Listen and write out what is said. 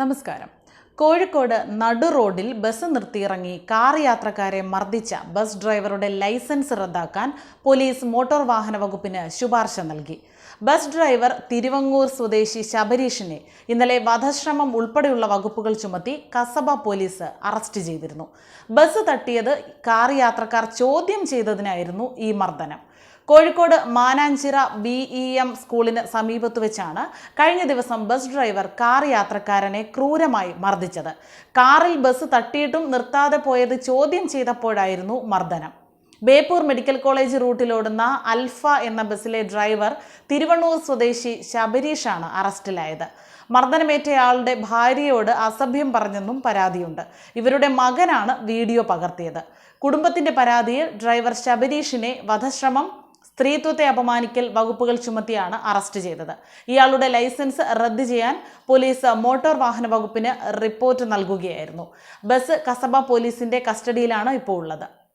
നമസ്കാരം. കോഴിക്കോട് നടു റോഡിൽ ബസ് നിർത്തിയിറങ്ങി കാർ യാത്രക്കാരെ മർദ്ദിച്ച ബസ് ഡ്രൈവറുടെ ലൈസൻസ് റദ്ദാക്കാൻ പോലീസ് മോട്ടോർ വാഹന വകുപ്പിന് ശുപാർശ നൽകി. ബസ് ഡ്രൈവർ തിരുവങ്ങൂർ സ്വദേശി ശബരീഷിനെ ഇന്നലെ വധശ്രമം ഉൾപ്പെടെയുള്ള വകുപ്പുകൾ ചുമത്തി കസബ പോലീസ് അറസ്റ്റ് ചെയ്തിരുന്നു. ബസ് തട്ടിയത് കാർ യാത്രക്കാർ ചോദ്യം ചെയ്തതിനായിരുന്നു ഈ മർദ്ദനം. Kozhikode Mananchira B E M സ്കൂളിന് സമീപത്ത് വെച്ചാണ് കഴിഞ്ഞ ദിവസം ബസ് ഡ്രൈവർ കാർ യാത്രക്കാരനെ ക്രൂരമായി മർദ്ദിച്ചത്. കാറിൽ ബസ് തട്ടിയിട്ടും നിർത്താതെ പോയത് ചോദ്യം ചെയ്തപ്പോഴായിരുന്നു മർദ്ദനം. ബേപ്പൂർ മെഡിക്കൽ കോളേജ് റൂട്ടിലോടുന്ന അൽഫ എന്ന ബസ്സിലെ ഡ്രൈവർ തിരുവണ്ണൂർ സ്വദേശി ശബരീഷാണ് അറസ്റ്റിലായത്. മർദ്ദനമേറ്റയാളുടെ ഭാര്യയോട് അസഭ്യം പറഞ്ഞെന്നും പരാതിയുണ്ട്. ഇവരുടെ മകനാണ് വീഡിയോ പകർത്തിയത്. കുടുംബത്തിന്റെ പരാതിയിൽ ഡ്രൈവർ ശബരീഷിനെ വധശ്രമം സ്ത്രീത്വത്തെ അപമാനിക്കൽ വകുപ്പുകൾ ചുമത്തിയാണ് അറസ്റ്റ് ചെയ്തത്. ഇയാളുടെ ലൈസൻസ് റദ്ദ് ചെയ്യാൻ പോലീസ് മോട്ടോർ വാഹന വകുപ്പിന് റിപ്പോർട്ട് നൽകുകയായിരുന്നു. ബസ് കസബ പോലീസിന്റെ കസ്റ്റഡിയിലാണ് ഇപ്പോൾ ഉള്ളത്.